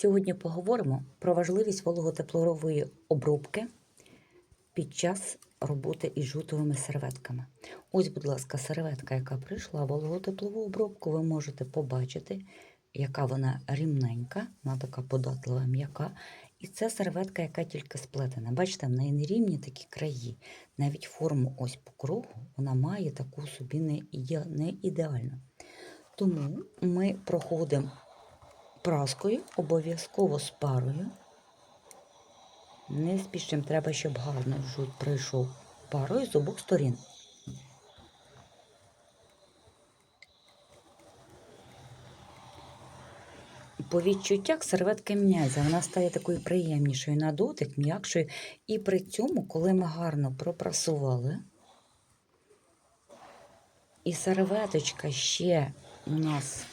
Сьогодні поговоримо про важливість вологотеплової обробки під час роботи із жутовими серветками. Ось, будь ласка, серветка, яка прийшла вологотеплову обробку, ви можете побачити, яка вона рівненька, вона така податлива, м'яка. І це серветка, яка тільки сплетена. Бачите, в неї нерівні такі краї. Навіть форму ось по кругу вона має таку собі не ідеальну. Тому ми проходимо праскою, обов'язково з парою. Не спішимо, треба, щоб гарно жут пройшов парою з обох сторін. По відчуттях серветка міняється, вона стає такою приємнішою на дотик, м'якшою. І при цьому, коли ми гарно пропрасували, і серветочка ще у нас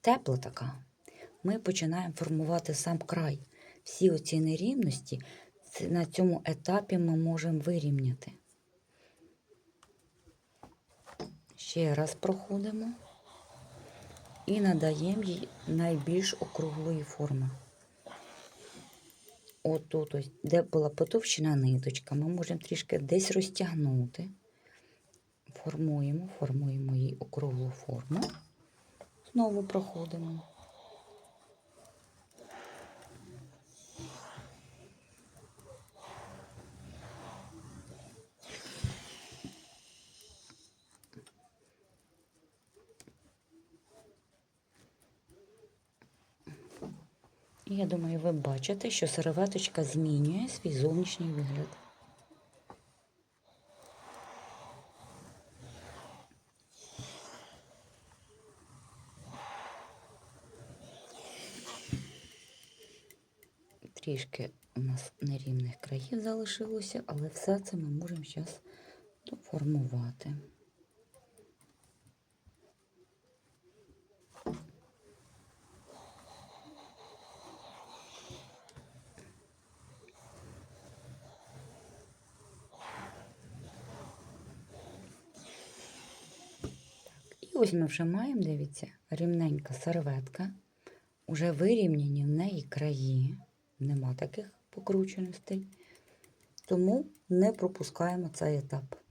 тепла така, ми починаємо формувати сам край. Всі оці нерівності на цьому етапі ми можемо вирівняти. Ще раз проходимо і надаємо їй найбільш округлої форми. Отут, ось, де була потовщена ниточка, ми можемо трішки десь розтягнути. Формуємо, формуємо їй округлу форму. Знову проходимо. Я думаю, ви бачите, що серветочка змінює свій зовнішній вигляд. Трішки у нас нерівних країв залишилося, але все це ми можемо зараз доформувати. Ось ми вже маємо, дивіться, рівненька серветка. Уже вирівняні в неї краї. Нема таких покрученостей. Тому не пропускаємо цей етап.